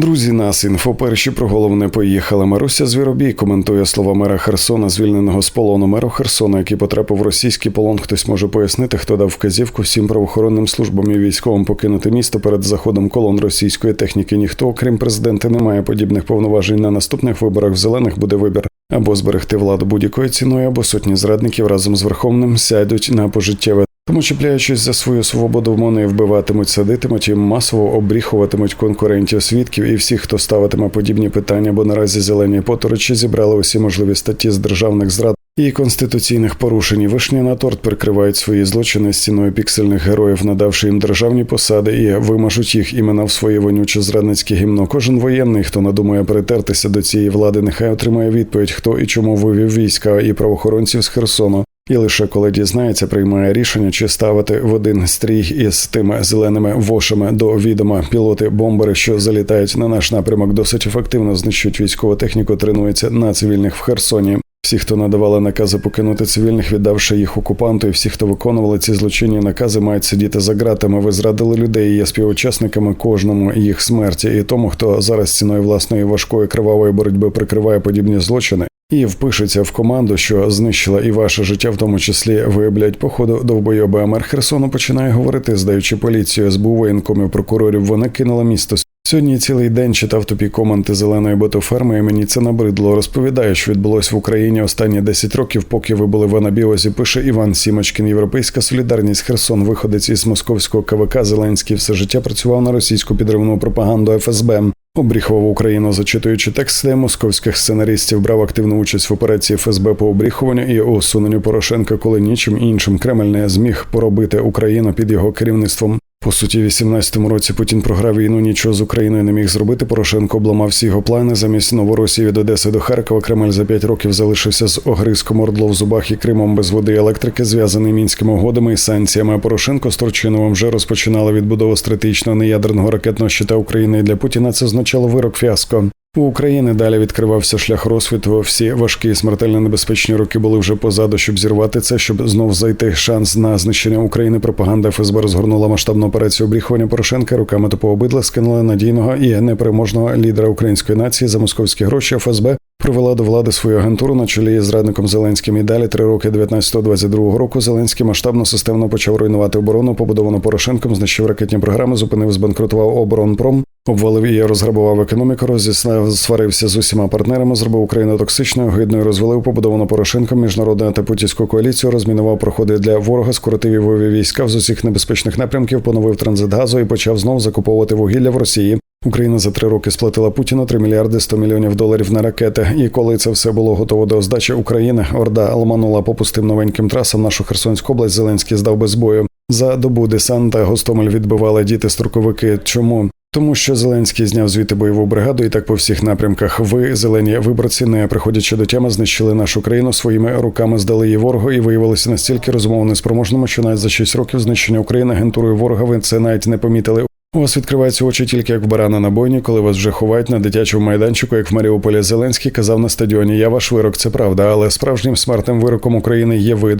Друзі, нас інфо перші про головне поїхали. Маруся Звіробій коментує слова мера Херсона, звільненого з полону меру Херсона, який потрапив в російський полон. Хтось може пояснити, хто дав вказівку всім правоохоронним службам і військовим покинути місто перед заходом колон російської техніки. Ніхто, окрім президента, не має подібних повноважень. На наступних виборах в зелених буде вибір або зберегти владу будь-якою ціною, або сотні зрадників разом з верховним сядуть на пожиттєве. Тому, чіпляючись за свою свободу, вони вбиватимуть, садитимуть і масово обріхуватимуть конкурентів, свідків і всіх, хто ставитиме подібні питання, бо наразі зелені поторочі зібрали усі можливі статті з державних зрад і конституційних порушень. Вишні на торт прикривають свої злочини стіною піксельних героїв, надавши їм державні посади, і вимажуть їх імена в своє вонюче зрадницьке гімно. Кожен воєнний, хто надумає притертися до цієї влади, нехай отримає відповідь, хто і чому вивів війська і правоохоронців з Херсону. І лише коли дізнається, приймає рішення, чи ставити в один стрій із тими зеленими вошами до відома пілоти бомбери, що залітають на наш напрямок, досить ефективно знищують військову техніку, тренуються на цивільних в Херсоні. Всі, хто надавали накази покинути цивільних, віддавши їх окупанту, і всі, хто виконували ці злочинні накази, мають сидіти за ґратами. Ви зрадили людей є співучасниками кожному їх смерті. І тому, хто зараз ціною власної важкої кривавої боротьби прикриває подібні злочини, і впишеться в команду, що знищила і ваше життя, в тому числі ви, блядь, походу довбойоби. Мер Херсону починає говорити, здаючи поліцію, СБУ, воєнкомів, прокурорів. Вона кинула місто. Сьогодні цілий день читав тупі коменти зеленої ботоферми, і мені це набридло. Розповідає, що відбулось в Україні останні 10 років, поки ви були в анабіозі. Пише Іван Сімочкін, Європейська солідарність Херсон, виходець із московського КВК Зеленський все життя працював на російську підривну пропаганду ФСБ. Обріхував Україну, зачитуючи тексти московських сценаристів, брав активну участь в операції ФСБ по обріхуванню і усуненню Порошенка, коли нічим іншим Кремль не зміг поробити Україну під його керівництвом. По суті, в 18-му році Путін програв війну, нічого з Україною не міг зробити. Порошенко обламав всі його плани. Замість Новоросії від Одеси до Харкова Кремль за 5 років залишився з огризком ордло в зубах і Кримом без води і електрики, зв'язаний мінськими угодами і санкціями. Порошенко з Турчиновим вже розпочинали відбудову стратегічного неядерного ракетного щита України. І для Путіна це означало вирок фіаско. У України далі відкривався шлях розвитку. Всі важкі і смертельно небезпечні роки були вже позаду, щоб зірвати це, щоб знов зайти шанс на знищення України. Пропаганда ФСБ розгорнула масштабну операцію обріхування Порошенка. Руками то обидла скинули надійного і непереможного лідера української нації за московські гроші. ФСБ привела до влади свою агентуру на чолі з радником Зеленським. І далі три роки 19-22 року Зеленський масштабно системно почав руйнувати оборону, побудовану Порошенком, знищив ракетні програми, зупинив, збанкрутував оборонпром. Обвалив і розграбував економіку, розіслав, сварився з усіма партнерами, зробив Україну токсичною, гидною, розвалив побудовану Порошенком міжнародну антипутівську коаліцію, розмінував проходи для ворога, скоротив і вивів війська з усіх небезпечних напрямків, поновив транзит газу і почав знов закуповувати вугілля в Росії. Україна за три роки сплатила Путіну 3 мільярди 100 мільйонів доларів на ракети. І коли це все було готово до здачі України, Орда ламанула по пустим новеньким трасам нашу Херсонську область. Зеленський здав без бою. За добу десанта Гостомель відбивали діти строковики. Чому? Тому що Зеленський зняв звідти бойову бригаду, і так по всіх напрямках. Ви, зелені виборці, не приходячи до тями, знищили нашу країну своїми руками, здали її ворогу і виявилися настільки розумово неспроможними, що навіть за 6 років знищення України агентурою ворога ви це навіть не помітили. У вас відкриваються очі тільки як в барана на бойні, коли вас вже ховають на дитячому майданчику, як в Маріуполі Зеленський казав на стадіоні. Я ваш вирок, це правда, але справжнім смертним вироком України є ви.